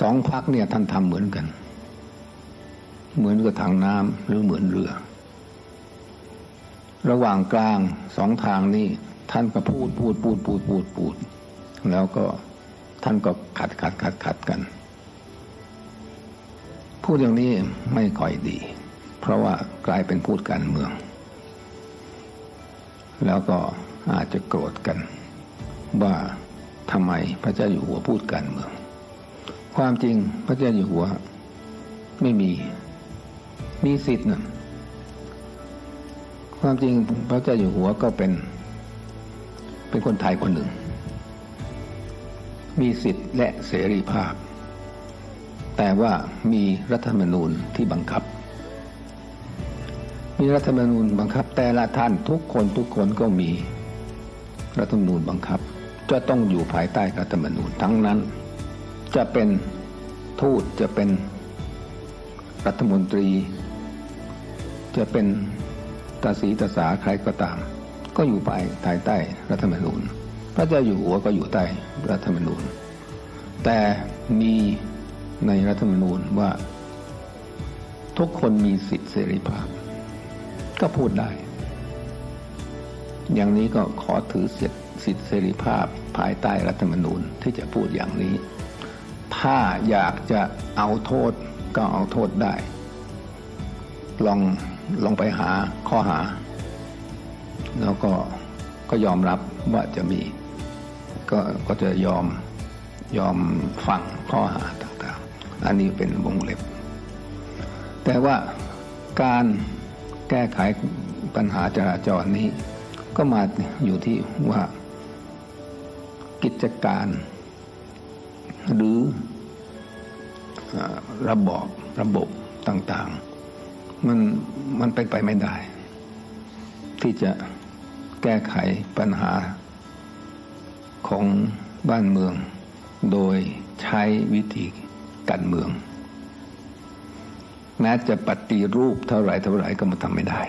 สองพักเนี่ยท่านทำเหมือนกัน เหมือนกับถังน้ำหรือเหมือนเรือ ระหว่างกลางสองทางนี้ท่านก็พูดพูดพูดพูดพูดพูด แล้วก็ท่านก็ขัดขัดขัดขัดกัน พูดอย่างนี้ไม่ค่อยดี เพราะว่ากลายเป็นพูดการเมือง แล้วก็อาจจะโกรธกัน ว่าทำไมพระเจ้าอยู่หัวพูดการเมือง ความจริงพระเจ้าอยู่หัว ไม่มี มีสิทธิ์นะความจริงพระเจ้าอยู่หัวก็เป็น เป็นคนไทยคนหนึ่ง มีสิทธิ์และเสรีภาพ แต่ว่ามีรัฐธรรมนูญที่บังคับ มีรัฐธรรมนูญบังคับ แต่ละท่านทุกคนทุกคนก็มีรัฐธรรมนูญบังคับ จะต้องอยู่ภายใต้รัฐธรรมนูญทั้งนั้น จะเป็นทูตจะเป็นรัฐมนตรี จะเป็นตาสีตาสาใครก็ตาม ก็อยู่ภายภายใต้รัฐธรรมนูญ พระเจ้าอยู่หัวก็อยู่ใต้รัฐธรรมนูญ แต่มีในรัฐธรรมนูญว่า ทุกคนมีสิทธิเสรีภาพ ก็พูดได้ อย่างนี้ก็ขอถือสิทธิสิทธิเสรีภาพภายใต้รัฐธรรมนูญที่จะพูดอย่างนี้ ถ้าอยากจะเอาโทษก็เอาโทษได้ ลองลองไปหาข้อหา แล้วก็ก็ยอมรับว่าจะมี ก็ก็จะยอมยอมฟังข้อหาต่างๆ อันนี้เป็นวงเล็บ แต่ว่าการแก้ไขปัญหาจราจรนี้ก็มาอยู่ที่ว่ากิจการ หรือ ระบอบระบบต่างๆ มันมันเป็นไปไม่ได้ ที่จะแก้ไขปัญหาของบ้านเมือง โดยใช้วิธีการเมือง แม้จะปฏิรูปเท่าไหรเท่าไหรก็มาทำไม่ได้